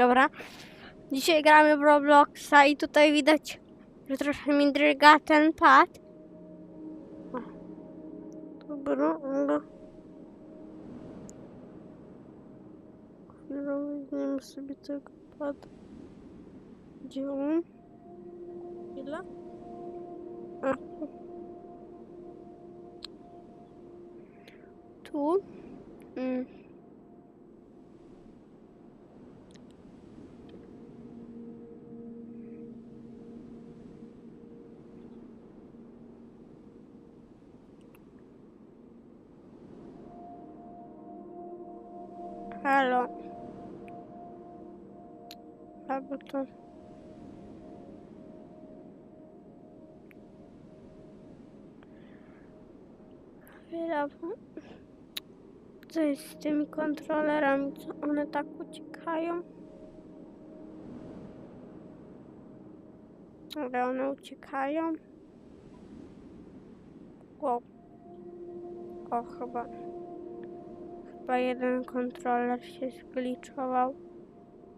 Dobra. Dzisiaj gramy w Robloxa i tutaj widać, że trochę mi drga ten pad. Dobra. Chwilę weźmiemy sobie tego pada. Gdzie on? Ile? A. Tu. Halo. Albo to. Chwila. Co jest z tymi kontrolerami? Co one tak uciekają? Ale one uciekają? O. O, chyba. Chyba jeden kontroler się zgliczował.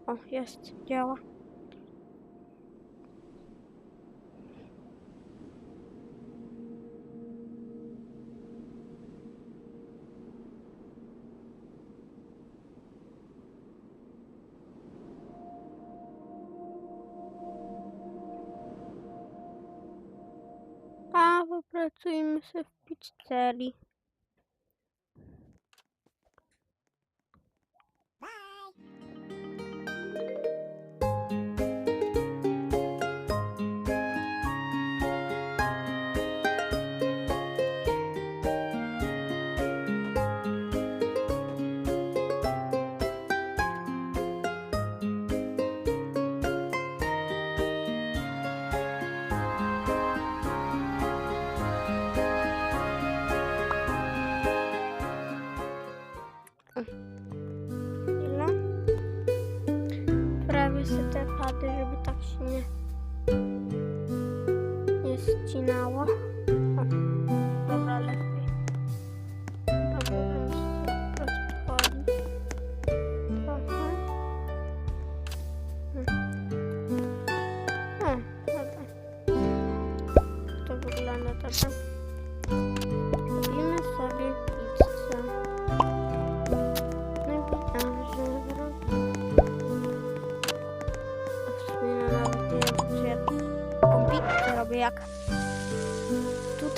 O, jest, działa. A, popracujmy sobie w pizzerii.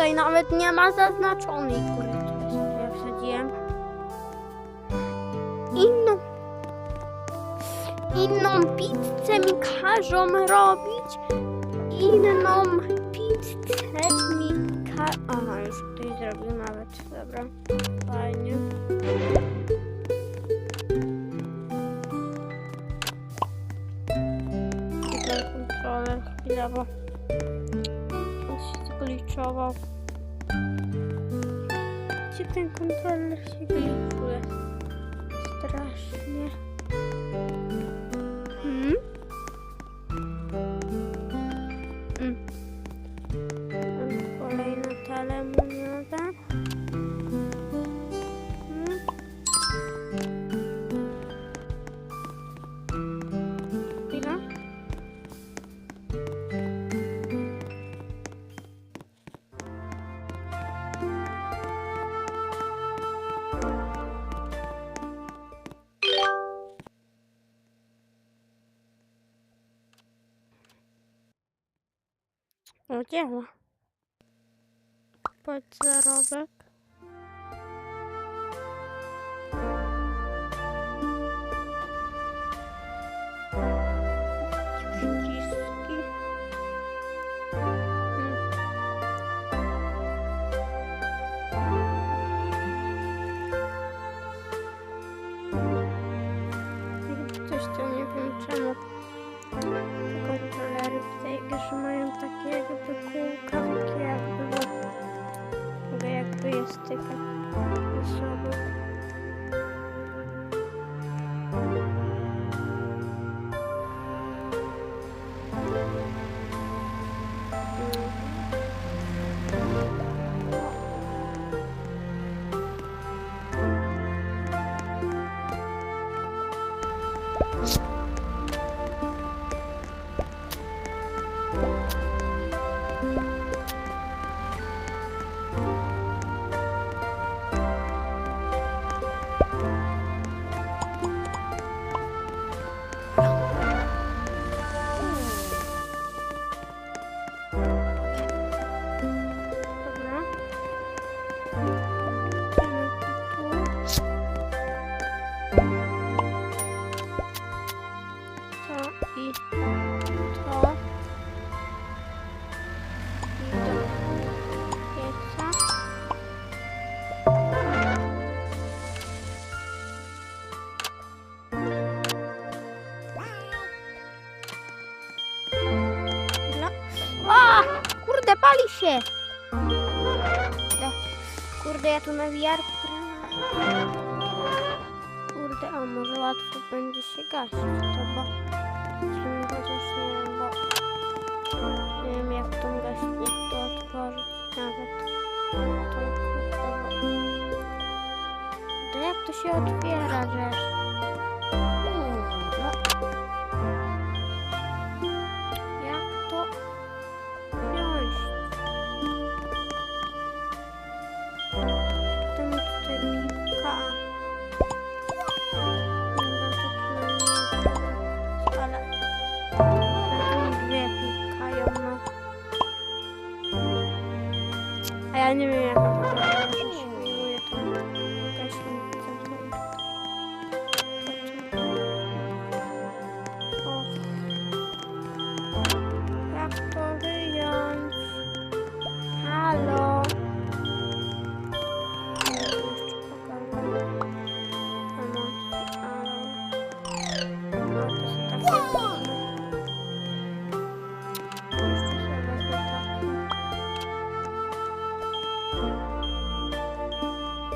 Tutaj nawet nie ma zaznaczonej, kurde, ja wsadziłem. Inną... Inną pizzę mi każą robić. Inną pizzę mi ka... Aha, już tutaj zrobił nawet, dobra. Fajnie. Tutaj kontroler chwilowo się zgliczował. Gdzie ten kontroler się gliczuje? Strasznie. O, działa. Jakby je pali się! Kurde, kurde ja tu na VR. Kurde, a może łatwo będzie się gasić to, bo... Chociaż nie wiem, bo... Nie wiem jak tą gaśnicę to otworzyć nawet. To kurde, bo... To jak to się otwiera, że...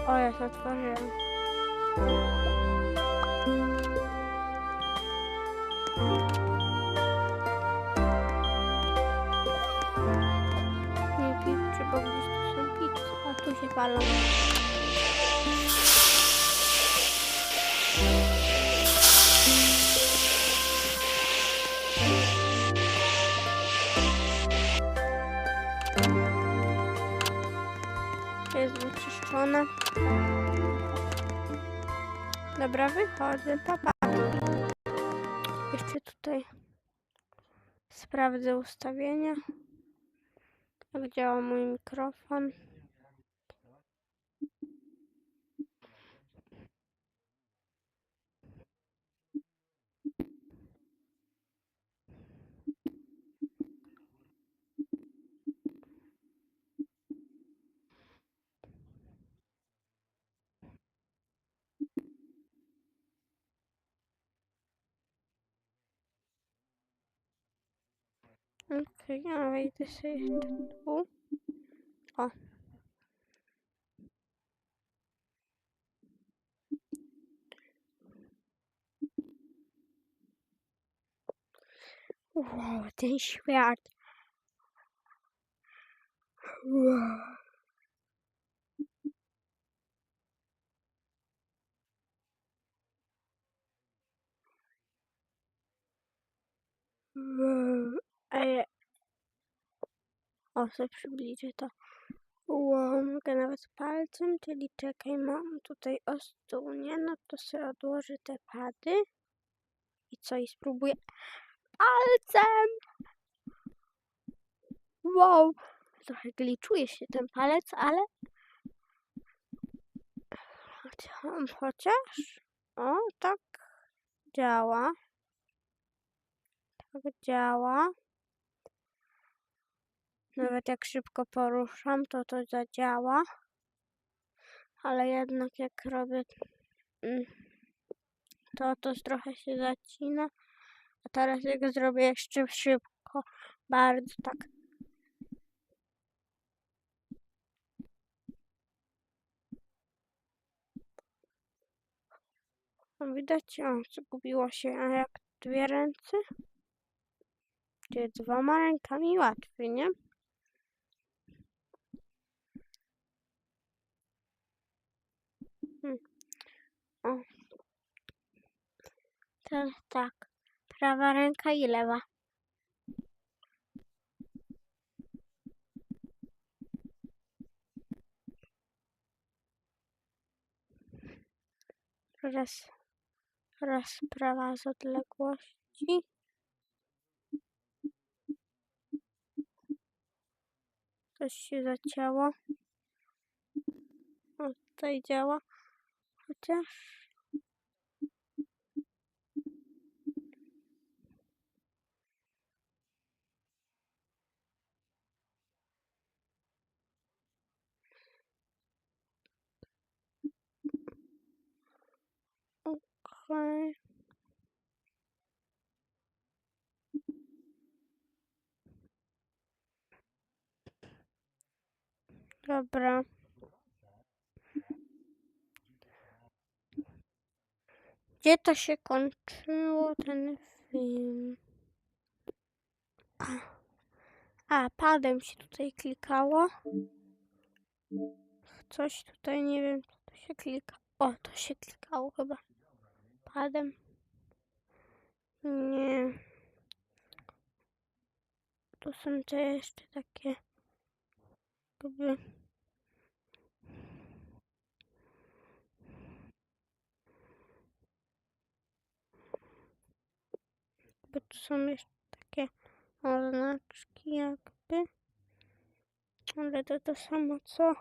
O, ja się otworzyłem. Nie pizzy, bo gdzieś tu są pizzy, a tu się palą. Dobra, wychodzę. Papa. Jeszcze tutaj sprawdzę ustawienia. Jak działa mój mikrofon. Okej, a wejdę sobie jeszcze tu. O. Wow, ten świat. Wow. Wow. Ej. O, sobie przybliżę to. Mogę nawet palcem, czyli czekaj, mam tutaj o stół, nie? No to sobie odłożę te pady. I co, i spróbuję palcem! Wow! Trochę gliczuje się ten palec, ale... Chociaż... O, tak działa. Tak działa. Nawet jak szybko poruszam, to to zadziała. Ale jednak jak robię... mm, To to trochę się zacina. A teraz jak zrobię jeszcze szybko, bardzo tak. Widać, o, zgubiło się, a jak dwie ręce? Czy dwoma rękami łatwiej, nie? Teraz tak. Prawa ręka i lewa. Raz, raz prawa z odległości. Coś się zacięło. O, tutaj działa. Chociaż... Okej. Dobra. Gdzie to się kończyło ten film? A, padem się tutaj klikało. Coś tutaj nie wiem, co to się klika. O, to się klikało chyba. Padem. Nie. Tu są te jeszcze takie. Jakby. Bo tu są jeszcze takie oznaczki jakby. Ale to to samo co,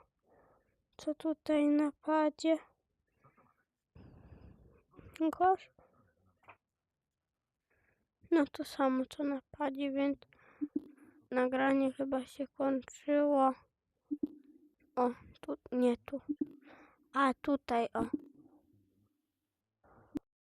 co tutaj na padzie. Gosh. No to samo co na padzie, więc nagranie chyba się kończyło. O, tu, nie tu. A tutaj, o.